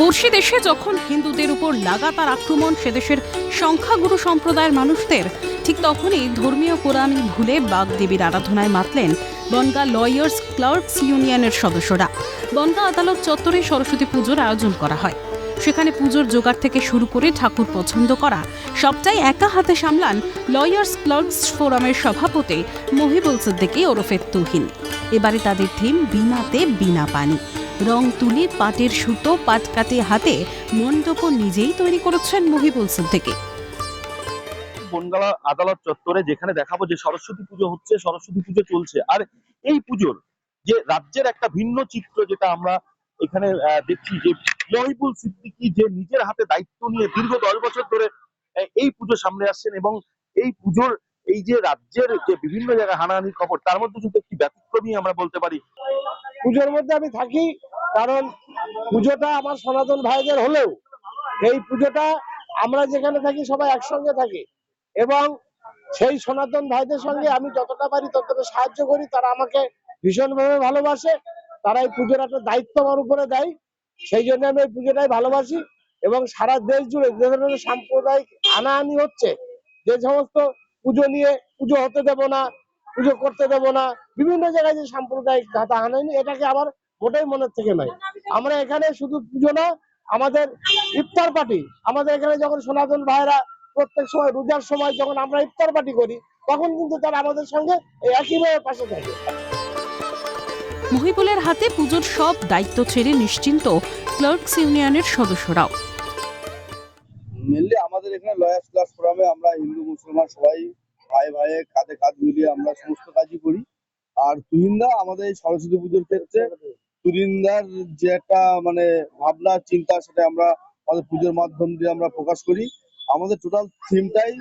পড়শি দেশে যখন হিন্দুদের উপর লাগাতার আক্রমণ, সে দেশের সংখ্যাগুরু সম্প্রদায়ের মানুষদের ঠিক তখনই ধর্মীয় কোরআন ভুলে বাগদেবীর আরাধনায় মাতলেন বনগা লয়ার্স ক্লার্কস ইউনিয়নের সদস্যরা। বনগা আদালত চত্বরে সরস্বতী পুজোর আয়োজন করা হয়। সেখানে পুজোর জোগাড় থেকে শুরু করে ঠাকুর পছন্দ করা সবটাই একা হাতে সামলান লয়ার্স ক্লার্কস ফোরামের সভাপতি মহিবুল সিদ্দিকী ওরফে তুহিন। এবারে তাদের থিম, বিনাতে বিনা পানি। রং তুলি পাটের সুতো, পাট কাটে হাতে মণ্ডপ নিজেই তৈরি করেছেন মহিবুল সিদ্দিকী বনগালা আদালত চত্বরে যেখানে দেখাবো যে সরস্বতী পুজো হচ্ছে, সরস্বতী পুজো চলছে। আর এই পুজোর যে রাজ্যের একটা ভিন্ন চিত্র যেটা আমরা এখানে দেখছি যে মহিবুল সিদ্দিকি যে নিজের হাতে দায়িত্ব নিয়ে দীর্ঘ দশ বছর ধরে এই পুজো সামনে আসছেন এবং এই পুজোর এই যে রাজ্যের যে বিভিন্ন জায়গায় হানাহানির খবর, তার মধ্যে কিন্তু একটি ব্যতিক্রমী আমরা বলতে পারি। পুজোর মধ্যে আমি থাকি, কারণ পুজোটা আমার সনাতন ভাইদের হলেও এই পুজোটা আমরা যেখানে থাকি সবাই একসঙ্গে থাকি। এবং সেই সনাতন ভাইদের সঙ্গে আমি যতটা পারি ততটা সাহায্য করি, তারা আমাকে ভীষণভাবে ভালোবাসে, তারা এই পুজোর একটা দায়িত্ব আমার উপরে দেয়, সেই জন্য আমি এই পুজোটাই ভালোবাসি। এবং সারা দেশ জুড়ে যে ধরনের সাম্প্রদায়িক আনাহানি হচ্ছে, যে সমস্ত পুজো নিয়ে পুজো হতে দেব না পুজো করতে দেব না। বিভিন্ন জায়গায় যে সাম্প্রদায়িক ধাতা আনায়নি এটাকে আমার মোটেই মনের থেকে নয়। আমরা এখানে শুধু পুজো না আমাদের ইফতার পার্টি। আমাদের এখানে যখন সনাতন ভাইরা প্রত্যেক সময় রোজার সময় যখন আমরা ইফতার পার্টি করি তখন কিন্তু তারা আমাদের সঙ্গে একইভাবে পাশে থাকে। মহিবুলের হাতে পুজোর সব দায়িত্ব ছেড়ে নিশ্চিন্ত ক্লার্কস ইউনিয়নের সদস্যরাও। মেনলি আমাদের এখানে লয়ার্স ক্লাস ফোরামে আমরা হিন্দু মুসলমান সবাই ভাই ভাইয়ে কাঁধে কাঁধ মিলিয়ে আমরা সমস্ত কাজই করি। আর তুহিন্দা আমাদের সরস্বতী পুজোর ক্ষেত্রে তুরিন্দার যে একটা মানে ভাবনা, চিন্তা, সেটা আমরা আমাদের পুজোর মাধ্যম দিয়ে আমরা প্রকাশ করি। আমাদের টোটাল থিমটাই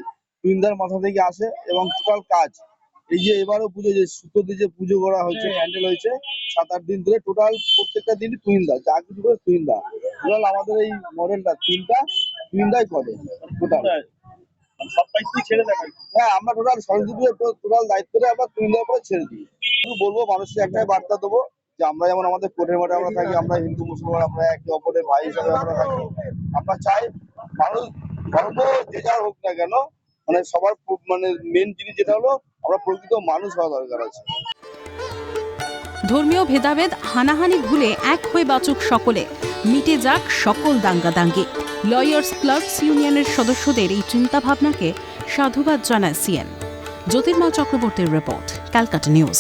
তুহিন্দার মাথা থেকে আসে এবং টোটাল কাজ। এই যে এবারও পুজো, যে সুতো দিয়ে যে পুজো করা হয়েছে হ্যান্ডেল হয়েছে সাত আট দিন ধরে টোটাল প্রত্যেকটা দিনই তুহিন্দা, যা কিছু করে তুহিন্দা। টোটাল আমাদের এই মডেলটা থিমটা তুহিন্দাই করে টোটাল সব দায়িত্ব ছেড়ে দেখা হ্যাঁ আমরা টোটাল দায়িত্বটা আমরা ছেড়ে দিই। শুধু বলব মানুষকে একটাই বার্তা দেবো যে আমরা যেমন আমাদের কোর্টের মাঠে আমরা থাকি আমরা হিন্দু মুসলমান আমরা একে অপরের ভাই হিসাবে আমরা থাকি। আমরা চাই মানুষ ধর্ম যে যার হোক না কেন মানে সবার মানে মেন জিনিস যেটা হলো আমরা প্রকৃত মানুষ হওয়া দরকার আছে। ধর্মীয় ভেদাভেদ হানাহানি ভুলে এক হয়ে বাঁচুক সকলে মিটে যাক সকল দাঙ্গাদাঙ্গি। লয়ার্স ক্লার্কস ইউনিয়নের সদস্যদের এই চিন্তাভাবনাকে সাধুবাদ জানায় সিএন। জ্যোতির্ময় চক্রবর্তীর রিপোর্ট ক্যালকাটা নিউজ